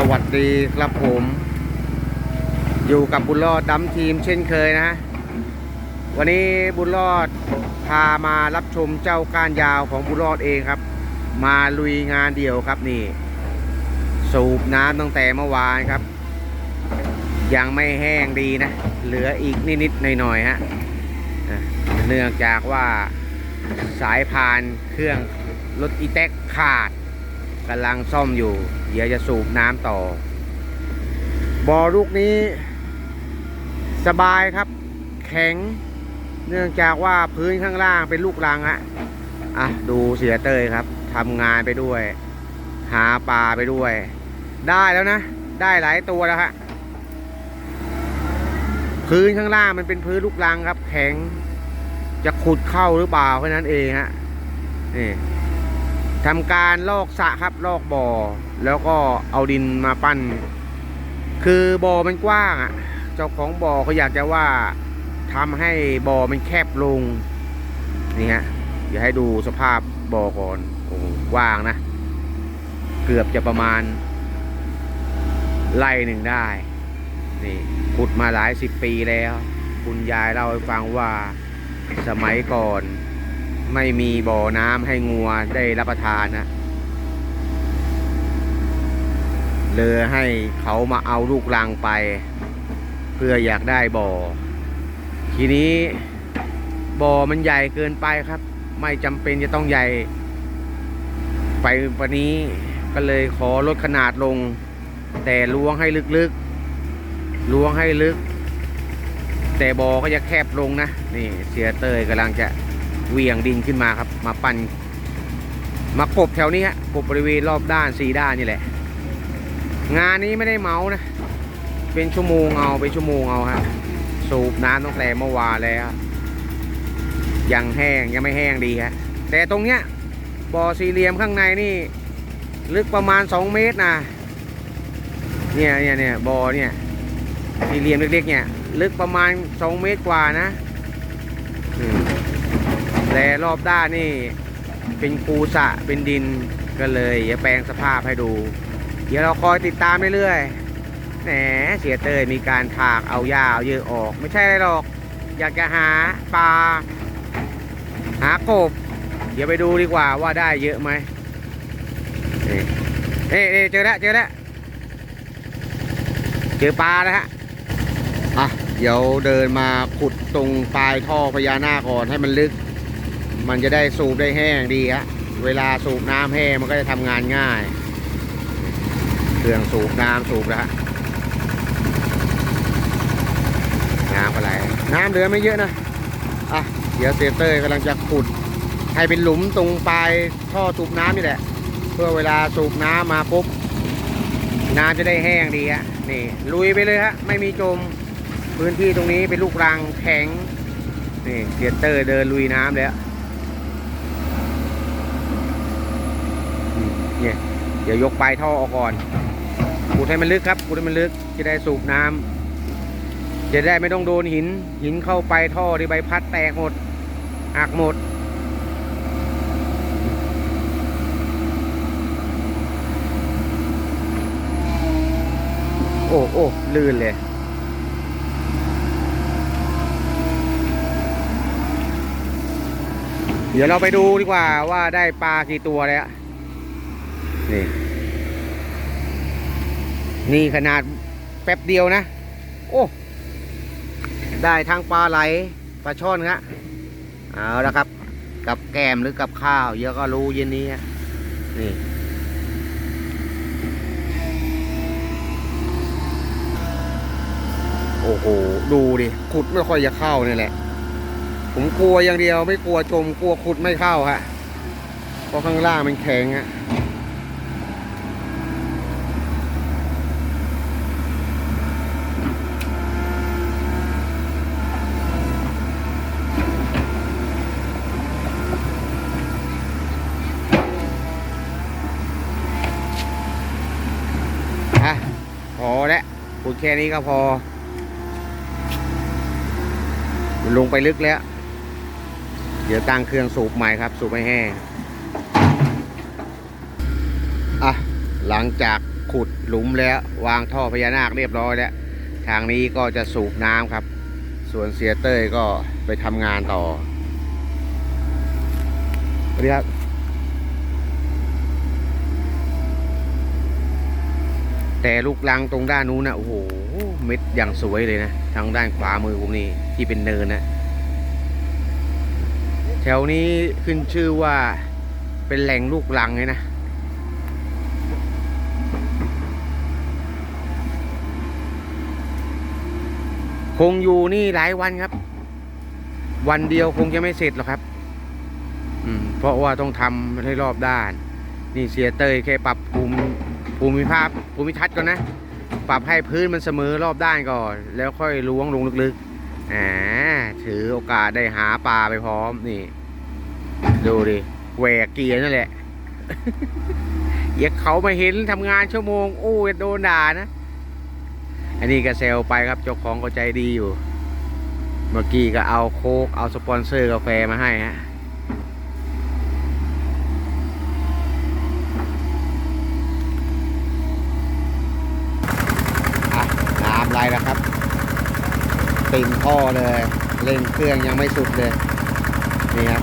สวัสดีครับผม อยู่กับบุญรอดดัมทีมเช่นเคยนะ วันนี้บุญรอดพามารับชมเจ้าก้านยาวของบุญรอดเองครับ มาลุยงานเดี่ยวครับนี่ สูบน้ำตั้งแต่เมื่อวานครับ ยังไม่แห้งดีนะ เหลืออีกนิดๆหน่อยๆฮะอะเนื่องจากว่าสายพานเครื่องรถอีแท็กขาด กำลังซ่อมอยู่ เดี๋ยวจะสูบน้ำต่อ บ่อลูกนี้ สบายครับ แข็ง เนื่องจากว่าพื้นข้างล่างเป็นลูกรังฮะอะ ดูเสียเตยครับทำงานไปด้วย หาปลาไปด้วย ได้แล้วนะ ได้หลายตัวแล้วฮะพื้นข้างล่างมันเป็นพื้นลูกรังครับ แข็ง จะขุดเข้าหรือเปล่าแค่นั้นเองฮะนี่ ทำการลอกสะครับลอกบ่อ แล้วก็เอาดินมาปั้น คือบ่อมันกว้างอะ เจ้าของบ่อเขาอยากจะว่าทำให้บ่อมันแคบลงนี่ฮะเดี๋ยวให้ดูสภาพบ่อก่อนโอ้กว้างนะ เกือบจะประมาณไร่หนึ่งได้ นี่ขุดมาหลายสิบปีแล้ว คุณยายเล่าให้ฟังว่าสมัยก่อน ไม่มีบ่อน้ำให้งัวได้รับประทานนะเลยให้เขามาเอาลูกรังไป เพื่ออยากได้บ่อ ทีนี้บ่อมันใหญ่เกินไปครับ ไม่จำเป็นจะต้องใหญ่ ไปว่านี้ก็เลยขอลดขนาดลง แต่ล้วงให้ลึกๆล้วงให้ลึก แต่บ่อก็จะแคบลงนะ นี่เสียเตยกำลังจะ เวียงดินขึ้นมาครับ มาปั่นมากบแถวนี้ฮะกบบริเวณรอบด้านสี่ด้านนี่แหละ งานนี้ไม่ได้เมานะ เป็นชั่วโมงเอาเป็นชั่วโมงเอาฮะสูบน้ำตั้งแต่เมื่อวานแล้วยังแห้งยังไม่แห้งดีฮะแต่ตรงเนี้ยบ่อสี่เหลี่ยมข้างในนี่ ลึกประมาณ 2 เมตรนะเนี่ยเนี่ยเนี่ยบ่อเนี่ยสี่เหลี่ยมเล็กๆเนี่ย ลึกประมาณ 2 เมตรกว่านะ แต่รอบด้านนี่เป็นปูสะเป็นดินก็เลยจะแปลงสภาพให้ดู เดี๋ยวเราคอยติดตามเรื่อยๆแหมเสียเตยมีการถากเอาหญ้าเอาเยอะออก ไม่ใช่อะไรหรอก อยากจะหาปลาหากบ เดี๋ยวไปดูดีกว่าว่าได้เยอะไหมนี่เอ้ยเอ้ยเจอแล้วเจอแล้วเจอปลาแล้วฮะอะเดี๋ยวเดินมาขุดตรงปลายท่อพญานาคก่อนให้มันลึก มันจะได้สูบได้แห้งดีฮะเวลาสูบน้ำแห้งมันก็จะทำงานง่าย เครื่องสูบน้ำสูบแล้วฮะน้ำอะไร น้ำเหลือไม่เยอะนะอะเดี๋ยวเซเตอร์กำลังจะขุดให้เป็นหลุมตรงปลายท่อสูบน้ำนี่แหละ เพื่อเวลาสูบน้ำมาปุ๊บน้ำจะได้แห้งดีฮะนี่ ลุยไปเลยฮะไม่มีจมพื้นที่ตรงนี้เป็นลูกรังแข็งนี่เซเตอร์เดินลุยน้ำแล้วมเนี่ย เดี๋ยวยกปลายท่อออกก่อนขุดให้มันลึกครับขุดให้มันลึกจะได้สูบน้ำจะได้ไม่ต้องโดนหิน หินเข้าไปท่อที่ใบพัดแตกหมดหักหมด โอ้โอ้ลื่นเลยเดี๋ยวเราไปดูดีกว่าว่าได้ปลากี่ตัวแล้ว นี่ นี่ขนาดแป๊บเดียวนะ โอ้ ได้ทั้งปลาไหลปลาช่อนฮะเอาแล้วครับ กับแกมหรือกับข้าวเดี๋ยวก็รู้เย็นนี้ฮะนี่โอ้โห ดูดิ ขุดไม่ค่อยจะเข้านี่แหละ ผมกลัวอย่างเดียวไม่กลัวจมกลัวขุดไม่เข้าฮะเพราะข้างล่างมันแข็งฮะอะ พอแล้วขุด แค่นี้ก็พอ ลงไปลึกแล้ว เดี๋ยวตั้งเครื่องสูบใหม่ครับ สูบไม่แห้งอะหลังจากขุดหลุมแล้ว วางท่อพญานาคเรียบร้อยแล้ว ทางนี้ก็จะสูบน้ำครับ ส่วนเสียเต้ยก็ไปทำงานต่อสวัสดีครับ แต่ลูกลังตรงด้านนู้นนะโอ้โหเม็ดอย่างสวยเลยนะ ทางด้านขวามือผมนี่ที่เป็นเนินนะ แถวนี้ขึ้นชื่อว่าเป็นแหล่งลูกลังเลยนะคงอยู่นี่หลายวันครับ วันเดียวคงจะไม่เสร็จหรอกครับ อืม เพราะว่าต้องทำให้รอบด้าน นี่เสียเตยแค่ปรับภูมิ ภูมิภาพภูมิทัศน์ก่อนนะ ปรับให้พื้นมันเสมอรอบด้านก่อน แล้วค่อยล้วงลงลึกๆอ่าถือโอกาสได้หาปลาไปพร้อมนี่ ดูดิแหวกเกียร์นั่นแหละอย่าเขามาเห็นทำงานชั่วโมงโอ้ยโดนด่านะ อันนี้ก็เซลไปครับเจ้าของก็ใจดีอยู่ เมื่อกี้ก็เอาโคกเอาสปอนเซอร์กาแฟมาให้ฮะน้ำ ไรแล้วครับ ติ่งท่อเลยเร่งเครื่องยังไม่สุดเลย นี่ครับ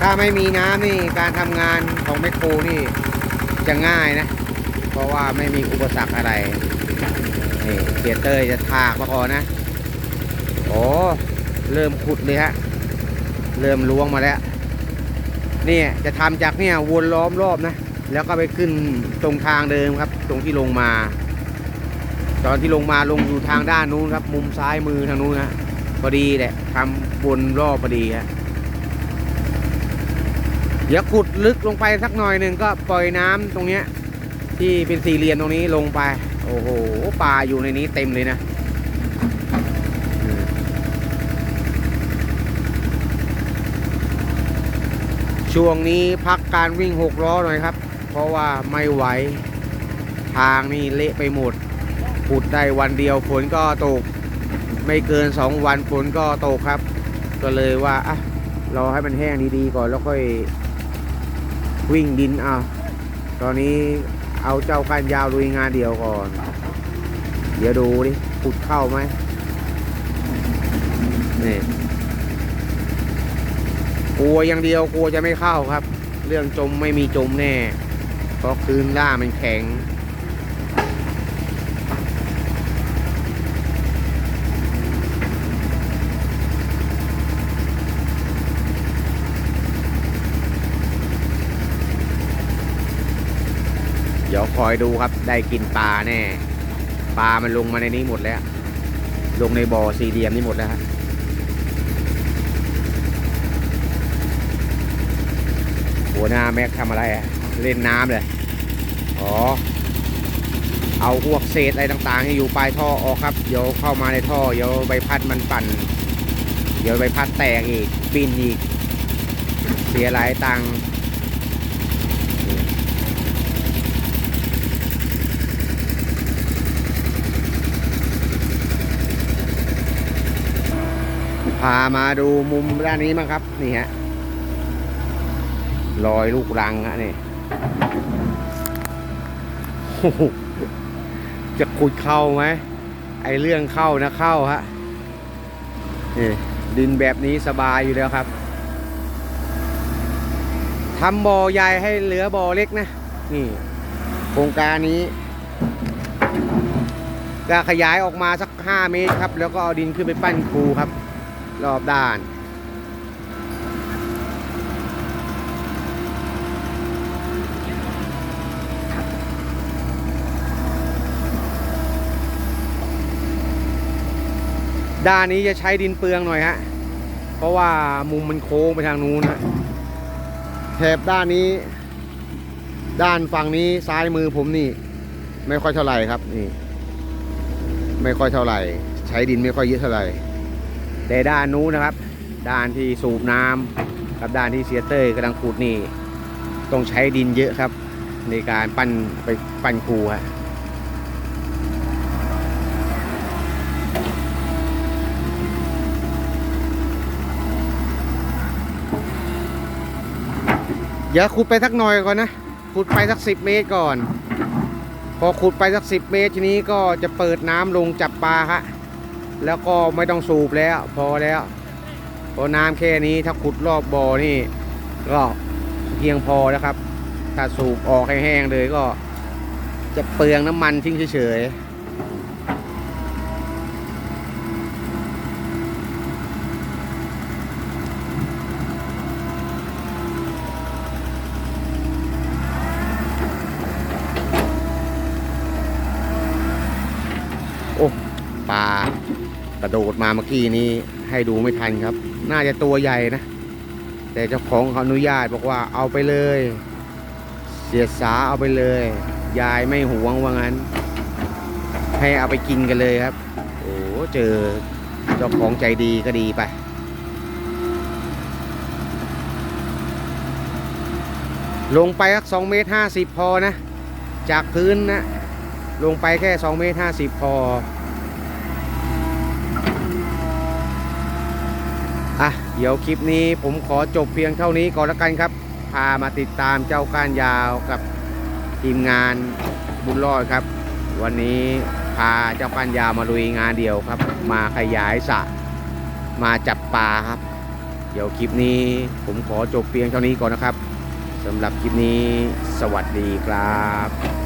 ถ้าไม่มีน้ำนี่การทำงานของแมคโครนี่จะง่ายนะ เพราะว่าไม่มีอุปสรรคอะไร นี่เกียร์เตอร์จะถากมาก่อนนะ โอ้เริ่มขุดเลยฮะ เริ่มล้วงมาแล้ว นี่จะทำจากเนี่ยวนล้อมรอบนะ แล้วก็ไปขึ้นตรงทางเดิมครับ ตรงที่ลงมา ตอนที่ลงมาลงอยู่ทางด้านนู้นครับ มุมซ้ายมือทางนู้นนะพอดีแหละทำวนรอบพอดีฮะเดี๋ยวขุดลึกลงไปสักหน่อยหนึ่งก็ปล่อยน้ำตรงเนี้ย ที่เป็นสี่เหลี่ยมตรงนี้ลงไป โอ้โหปลาอยู่ในนี้เต็มเลยนะช่วงนี้พักการวิ่งหกล้อหน่อยครับ เพราะว่าไม่ไหว ทางนี่เละไปหมด ขุดได้วันเดียวฝนก็ตก ไม่เกินสองวันฝนก็ตกครับ ก็เลยว่าอะรอให้มันแห้งดีๆก่อนแล้วค่อยวิ่งดินเอาตอนนี้เอาเจ้าการยาวลุยงานเดียวก่อน เดี๋ยวดูดิขุดเข้าไหมนี่กลัวอย่างเดียวกลัวจะไม่เข้าครับ เรื่องจมไม่มีจมแน่เพราะคืนล่ามันแข็ง คอยดูครับ ได้กินปลาแน่ ปลามันลงมาในนี้หมดแล้ว ลงในบ่อสี่เหลี่ยมนี่หมดแล้วฮะหัวหน้าแม็กทำอะไรเล่นน้ำเลย อ๋อ เอาพวกเศษอะไรต่างๆ ที่อยู่ปลายท่อออกครับ เดี๋ยวเข้ามาในท่อ เดี๋ยวใบพัดมันปั่น เดี๋ยวใบพัดแตกอีก ปินอีก เสียหลายตังค์ามาดูมุมด้านนี้มั้งครับ นี่ฮะรอยลูกรังฮะนี่จะขุดเข้าไหมไอเรื่องเข้านะเข้าฮะนี่ดินแบบนี้สบายอยู่แล้วครับทำบ่อใหญ่ให้เหลือบ่อเล็กนะ นี่ โครงการนี้ก็ขยายออกมาสัก 5 เมตรครับ แล้วก็เอาดินขึ้นไปปั้นครูครับ รอบด้าน ด้านนี้จะใช้ดินเปลืองหน่อยฮะ เพราะว่ามุมมันโค้งไปทางนู้นฮะแถบด้านนี้ ด้านฝั่งนี้ซ้ายมือผมนี่ ไม่ค่อยเท่าไหร่ครับนี่ ไม่ค่อยเท่าไหร่ ใช้ดินไม่ค่อยเยอะเท่าไหร่ แต่ด้านนู้นนะครับ ด้านที่สูบน้ำกับด้านที่เสียเต้ยกำลังขุดนี่ต้องใช้ดินเยอะครับ ในการปั้นไปปั้นคูฮะเดี๋ยวขุดไปสักหน่อยก่อนนะขุดไปสักสิบเมตรก่อน พอขุดไปสักสิบเมตรทีนี้ก็จะเปิดน้ำลงจับปลาฮะ แล้วก็ไม่ต้องสูบแล้ว พอแล้วพอน้ำแค่นี้ถ้าขุดรอบบ่อนี่ก็เพียงพอแล้วครับ ถ้าสูบออกแห้งๆเลยก็จะเปลืองน้ำมันทิ้งเฉยๆ โอ้ปลาก ระโดดมาเมื่อกี้นี้ให้ดูไม่ทันครับ น่าจะตัวใหญ่นะ แต่เจ้าของเขาอนุญาตบอกว่าเอาไปเลย เสียสาเอาไปเลย ยายไม่หวงว่างั้น ให้เอาไปกินกันเลยครับ โอ้เจอเจ้าของใจดีก็ดีไปลงไปสักสองเมตรห้าสิบพอนะ จากพื้นนะ ลงไปแค่2เมตร50พอ อะ เดี๋ยวคลิปนี้ผมขอจบเพียงเท่านี้ก่อนละกันครับ พามาติดตามเจ้าก้านยาวกับทีมงานบุญรอดครับ วันนี้พาเจ้าก้านยาวมาลุยงานเดียวครับ มาขยายสระมาจับปลาครับ เดี๋ยวคลิปนี้ผมขอจบเพียงเท่านี้ก่อนนะครับสำหรับคลิปนี้สวัสดีครับ